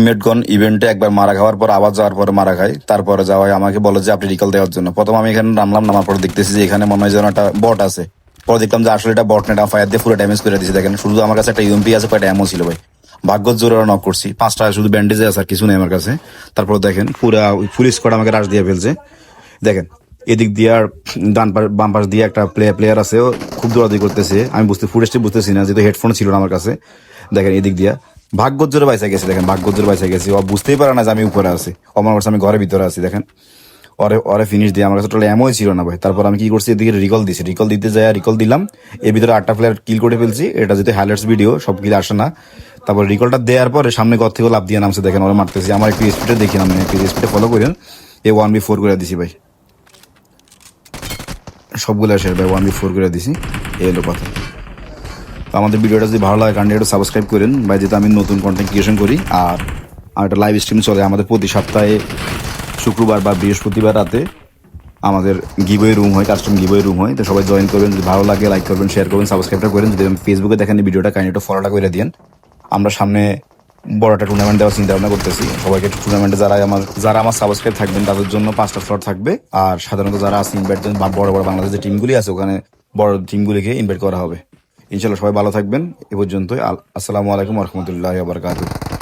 টিমমেটগণ ইভেন্টে একবার মারা খাওয়ার পর, আবার যাওয়ার পরে মারা খায়। তারপরে যাওয়ায় আমাকে বলে যে, আপনি রিকল দেওয়ার জন্য। প্রথম আমি এখানে নামলাম, নামার পরে দেখতেছি যে, এখানে মনে হয় যেন একটা বট আছে। পরে দেখলাম যে, আসলে এটা বট না, এটা ফায়ার দিয়ে পুরো ড্যামেজ করে দিয়েছে। দেখেন, শুধু আমার কাছে একটা ইউএমপি আছে, কয়টা এমও ছিল ভাই? ভাগ্য জোরে নক করছি। পাঁচটা শুধু ব্যান্ডেজে আছে, আর কিছু নেই আমার কাছে। তারপর দেখেন, পুরা পুলিশ স্কোয়াড আমাকে রাশ দিয়ে ফেলছে। দেখেন, এদিক দিয়ে আর ডান পাশ বাম পাশ দিয়ে একটা প্লেয়ার প্লেয়ার আছে খুব দৌড়াদৌড়ি করতেছে। আমি বুঝতে ফুটেজটি বুঝতেছি না, যেহেতু হেডফোন ছিল না আমার কাছে। দেখেন, এদিক দিয়া ভাগ্যজ্জোরে বাইসা গেছে, দেখেন, ভাগ্যজ্জোরে বাইসা গেছে। ও বুঝতেই পারে না যে আমি উপরে আছি। আমার কাছে আমি ঘরের ভিতরে আছি, দেখেন। ওরে ওরে ফিনিশ দিয়ে, আমার কাছে টোটাল এমনই ছিল না ভাই। তারপর আমি কি করছি, এদিকে রিকল দিছি। রিকল দিতে যাই রিকল দিলাম। এর ভিতরে আটটা প্লেয়ার কিল করে ফেলছি। এটা যদি হাইলাইটস ভিডিও সব কিল আসে না। তারপর রিকলটা দেওয়ার পরে সামনে ঘর থেকে লাভ দিয়ে নামছে, দেখেন, ওরা মারতেছি। আমার একটু স্পিডে দেখি না একটু স্পিডে ফলো করেন। এ ওয়ান বি ফোর করে দিছি ভাই। সবগুলো শেয়ার ভাই ওয়ান বি ফোর করে দিছি। এই কথা। তো আমাদের ভিডিওটা যদি ভালো লাগে, কারণ একটু সাবস্ক্রাইব করেন বা যেহেতু আমি নতুন কন্টেন্ট ক্রিয়েশন করি, আর আর একটা লাইভ স্ট্রিম চলে আমাদের প্রতি সপ্তাহে, শুক্রবার বা বৃহস্পতিবার রাতে আমাদের গিবই রুম হয় কাস্টম গিবই রুম হয়, তো সবাই জয়েন করবেন, যদি ভালো লাগে লাইক করবেন শেয়ার করবেন সাবস্ক্রাইবটা করেন, যদি ফেসবুকে দেখেন ভিডিওটা কাইন্ড একটু ফলোটা করে দিন আমরা সামনে বড় একটা টুর্নামেন্ট দেওয়ার চিন্তা ভাবনা করতেছি। সবাইকে টুর্নামেন্টে যারা আমার যারা আমার সাবস্ক্রাইব থাকবেন, তাদের জন্য পাঁচটা স্লট থাকবে। আর সাধারণত যারা আছে ইনভাইট বড় বড় বাংলাদেশের টিমগুলি আছে, ওখানে বড় টিমগুলিকে ইনভাইট করা হবে। ইনশাল্লাহ সবাই ভালো থাকবেন। এ পর্যন্তই। আসসালামু আলাইকুম রহমতুল্লাহ বারকাতুহ।